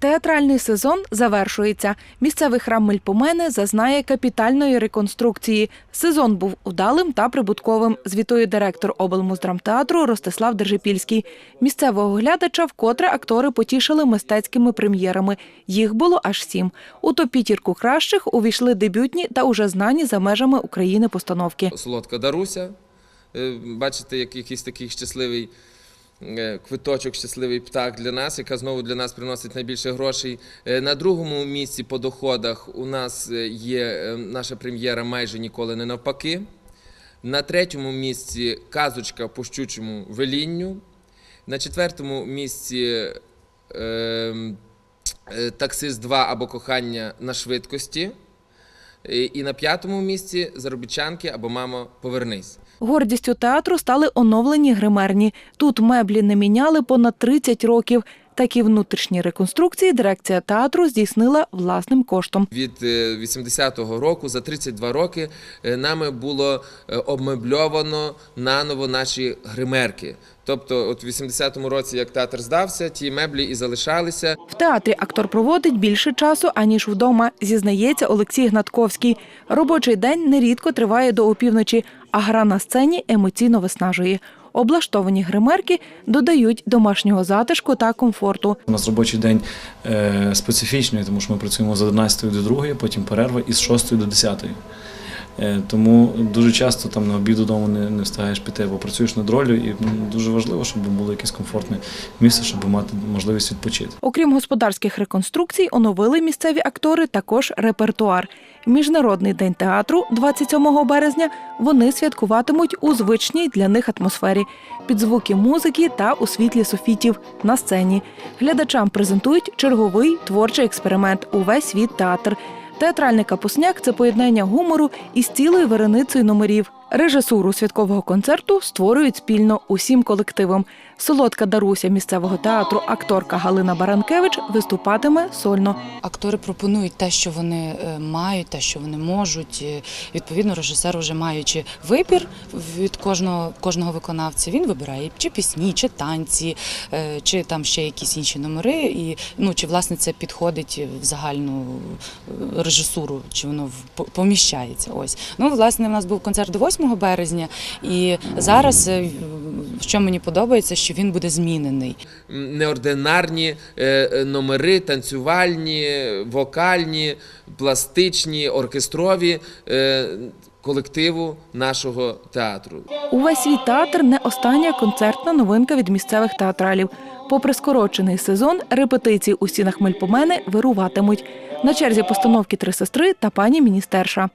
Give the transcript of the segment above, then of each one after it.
Театральний сезон завершується. Місцевий храм Мельпомени зазнає капітальної реконструкції. Сезон був удалим та прибутковим. Звітує директор облмуздрамтеатру Ростислав Держипільський. Місцевого глядача вкотре актори потішили мистецькими прем'єрами. Їх було аж сім. У топ-п'ятірку кращих увійшли дебютні та уже знані за межами України постановки. Солодка Даруся. Е, Бачите, як якийсь такий щасливий квиточок, щасливий птах для нас, яка знову для нас приносить найбільше грошей. Е, На другому місці по доходах у нас е, є е, наша прем'єра майже ніколи не навпаки. На третьому місці казочка по щучому велінню. На четвертому місці е, е, таксист 2 або кохання на швидкості. І на п'ятому місці заробітчанки або мамо, повернись. Гордістю театру стали оновлені гримерні. Тут меблі не міняли понад 30 років. Такі внутрішні реконструкції дирекція театру здійснила власним коштом. Від е, 80-го року за 32 роки е, нами було е, обмебльовано наново наші гримерки. Тобто, от в 80-му році, як театр здався, ті меблі і залишалися. В театрі актор проводить більше часу, аніж вдома, зізнається Олексій Гнатковський. Робочий день нерідко триває до опівночі, а гра на сцені емоційно виснажує. Облаштовані гримерки додають домашнього затишку та комфорту. У нас робочий день е, специфічний, тому що ми працюємо з 11 до 2, потім перерва із 6 до 10. Е, тому дуже часто там на обід додому не, не встигаєш піти, бо працюєш над ролью, і дуже важливо, щоб було якесь комфортне місце, щоб мати можливість відпочити. Окрім господарських реконструкцій, оновили місцеві актори також репертуар. Міжнародний день театру 27 березня вони святкуватимуть у звичній для них атмосфері під звуки музики та у світлі софітів на сцені. Глядачам презентують черговий творчий експеримент Увесь світ театр. Театральний капусняк це поєднання гумору із цілою вереницею номерів. Режисуру святкового концерту створюють спільно усім колективом. Солодка Даруся місцевого театру, акторка Галина Баранкевич виступатиме сольно. Актори пропонують те, що вони е, мають, те, що вони можуть. Е, Відповідно, режисер, вже маючи вибір від кожного кожного виконавця, він вибирає чи пісні, чи танці, е, чи там ще якісь інші номери. І ну чи власне це підходить в загальну режисуру, чи воно поміщається. Ось ну власне, в нас був концерт до 8 березня, і зараз е, що мені подобається, що він буде змінений. Неординарні е, е, номери, танцювальні, вокальні, пластичні, оркестрові колективу нашого театру. Увесь свій театр не остання концертна новинка від місцевих театралів. Попри скорочений сезон, репетиції у стінах Мельпомени вируватимуть. На черзі постановки три сестри та пані міністерша.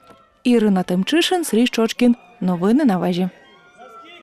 Ірина Тимчишин, Срій Чочкін. Новини на вежі.